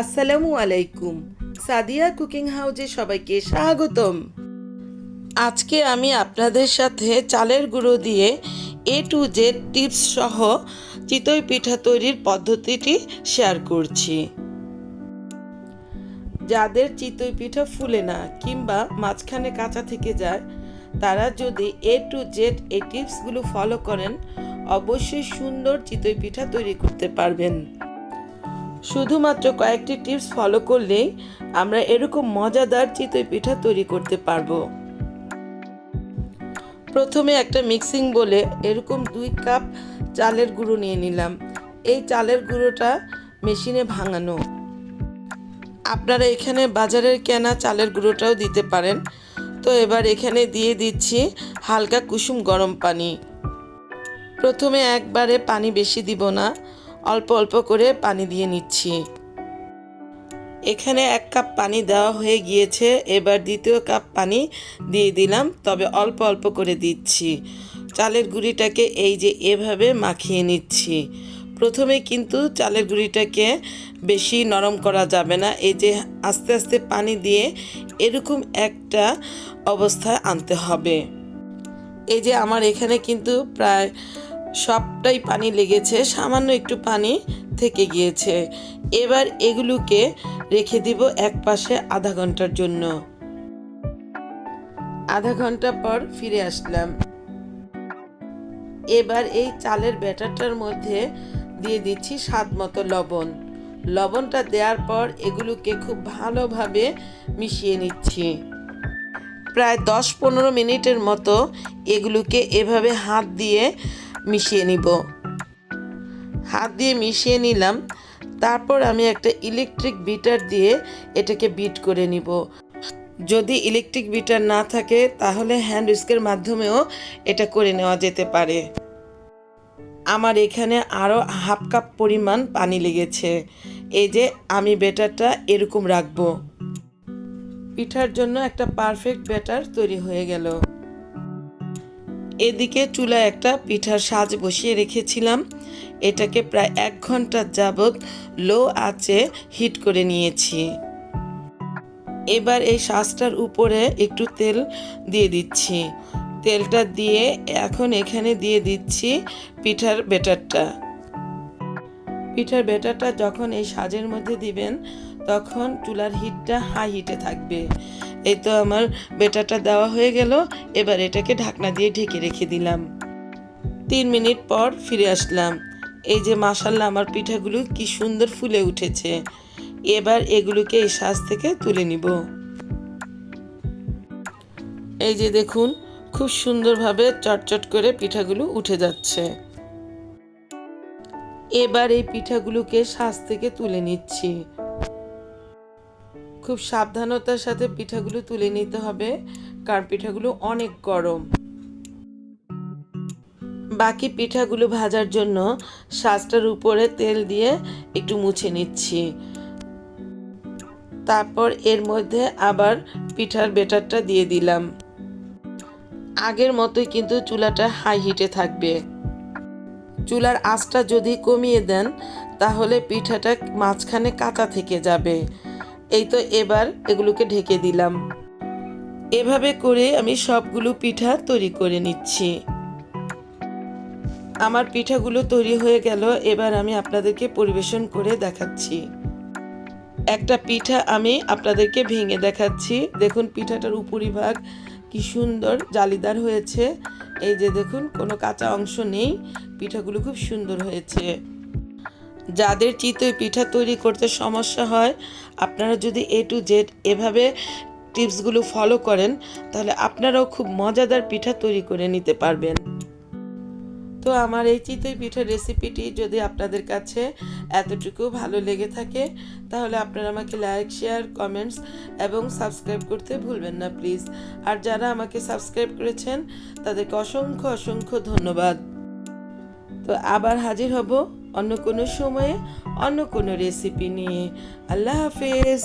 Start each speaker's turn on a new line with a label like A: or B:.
A: আসসালামু আলাইকুম। সাদিয়া কুকিং হাউজে সবাইকে স্বাগতম। আজকে আমি আপনাদের সাথে চালের গুঁড়ো দিয়ে এ টু জেড টিপস সহ চিতই পিঠা তৈরির পদ্ধতিটি শেয়ার করছি। যাদের চিতই পিঠা ফুলে না কিংবা মাঝখানে কাঁচা থেকে যায়, তারা যদি এ টু জেড এই টিপসগুলো ফলো করেন, অবশ্যই সুন্দর চিতই পিঠা তৈরি করতে পারবেন। শুধুমাত্র কয়েকটি টিপস ফলো করলেই আমরা এরকম মজাদার চিতই পিঠা তৈরি করতে পারব। প্রথমে একটা মিক্সিং বলে এরকম দুই কাপ চালের গুঁড়ো নিয়ে নিলাম। এই চালের গুঁড়োটা মেশিনে ভাঙানো। আপনারা এখানে বাজারের কেনা চালের গুঁড়োটাও দিতে পারেন। তো এবার এখানে দিয়ে দিচ্ছি হালকা কুসুম গরম পানি। প্রথমে একবারে পানি বেশি দিব না। অল্প অল্প করে পানি দিয়ে নিচ্ছি। এখানে এক কাপ পানি দেওয়া হয়ে গিয়েছে। এবার দ্বিতীয় কাপ পানি দিয়ে দিলাম, তবে অল্প অল্প করে দিচ্ছি। চালের গুঁড়িটাকে এই যে এভাবে মাখিয়ে নিচ্ছি। প্রথমে কিন্তু চালের গুঁড়িটাকে বেশি নরম করা যাবে না। এই যে আস্তে আস্তে পানি দিয়ে এরকম একটা অবস্থায় আনতে হবে। এই যে আমার এখানে কিন্তু প্রায় সবটাই পানি লেগেছে, সামান্য একটু পানি থেকে গিয়েছে। এবার এগুলোকে রেখে দিব এক পাশে আধা ঘণ্টার জন্য। আধা ঘণ্টা পর ফিরে আসলাম। এবার এই চালের ব্যাটারটার মধ্যে দিয়ে দিচ্ছি স্বাদ মতো লবণ। লবণটা দেওয়ার পর এগুলোকে খুব ভালোভাবে মিশিয়ে নিচ্ছি। প্রায় দশ পনেরো মিনিটের মতো এগুলোকে এভাবে হাত দিয়ে মিশিয়ে নিব। হাত দিয়ে মিশিয়ে নিলাম। তারপর আমি একটা ইলেকট্রিক বিটার দিয়ে এটাকে বিট করে নিব। যদি ইলেকট্রিক বিটার না থাকে, তাহলে হ্যান্ড রিস্কের মাধ্যমেও এটা করে নেওয়া যেতে পারে। আমার এখানে আরও হাফ কাপ পরিমাণ পানি লেগেছে। এই যে, আমি বেটারটা এরকম রাখব। পিঠার জন্য একটা পারফেক্ট ব্যাটার তৈরি হয়ে গেল। এদিকে চুলায় একটা পিঠার সাজ বসিয়ে রেখেছিলাম। এটাকে প্রায় এক ঘণ্টা যাবৎ লো আঁচে হিট করে নিয়েছি। এবার এই সাজটার উপরে একটু তেল দিয়ে দিচ্ছি। তেলটা দিয়ে এখন এখানে দিয়ে দিচ্ছি পিঠার বেটারটা পিঠার বেটারটা যখন এই সাজের মধ্যে দিবেন, তখন চুলার হিটটা হাই হিটে থাকবে। এই তো আমার বেটারটা দেওয়া হয়ে গেল, এবার এটাকে ঢাকনা দিয়ে ঢেকে রেখে দিলাম। তিন মিনিট পর ফিরে আসলাম। এই যে মাসাল্লাহ আমার পিঠাগুলো কি সুন্দর ফুলে উঠেছে। এবার এগুলোকে এই সাজ থেকে তুলে নিব। এই যে দেখুন, খুব সুন্দরভাবে চটচট করে পিঠাগুলো উঠে যাচ্ছে। এবার এই পিঠাগুলোকে সাজ থেকে তুলে নিচ্ছি। খুব সাবধানতার সাথে পিঠাগুলো তুলে নিতে হবে, কারণ পিঠাগুলো অনেক গরম। বাকি পিঠাগুলো ভাজার জন্য সাজটার উপরে তেল দিয়ে একটু মুছে নিচ্ছি। তারপর এর মধ্যে আবার পিঠার বেটারটা দিয়ে দিলাম। আগের মতোই কিন্তু চুলাটা হাই হিটে থাকবে। চুলার আঁচটা যদি কমিয়ে দেন, তাহলে পিঠাটা মাঝখানে কাঁচা থেকে যাবে। এই তো এবার এগুলোকে ঢেকে দিলাম। এভাবে করে আমি সবগুলো পিঠা তৈরি করে নিচ্ছি। আমার পিঠাগুলো তৈরি হয়ে গেল, এবার আমি আপনাদেরকে পরিবেশন করে দেখাচ্ছি। একটা পিঠা আমি আপনাদেরকে ভেঙে দেখাচ্ছি। দেখুন পিঠাটার উপরিভাগ কি সুন্দর জালিদার হয়েছে। এই যে দেখুন, কোনো কাঁচা অংশ নেই। পিঠাগুলো খুব সুন্দর হয়েছে। যাদের চিতই পিঠা তৈরি করতে সমস্যা হয়, আপনারা যদি এ টু জেড এভাবে টিপসগুলো ফলো করেন, তাহলে আপনারাও খুব মজাদার পিঠা তৈরি করে নিতে পারবেন। তো আমার এই চিতই পিঠার রেসিপিটি যদি আপনাদের কাছে এতটুকু ভালো লেগে থাকে, তাহলে আপনারা আমাকে লাইক, শেয়ার, কমেন্টস এবং সাবস্ক্রাইব করতে ভুলবেন না প্লিজ। আর যারা আমাকে সাবস্ক্রাইব করেছেন, তাদেরকে অসংখ্য অসংখ্য ধন্যবাদ। তো আবার হাজির হব অন্য কোনো সময়ে অন্য কোনো রেসিপি নিয়ে। আল্লাহ হাফেজ।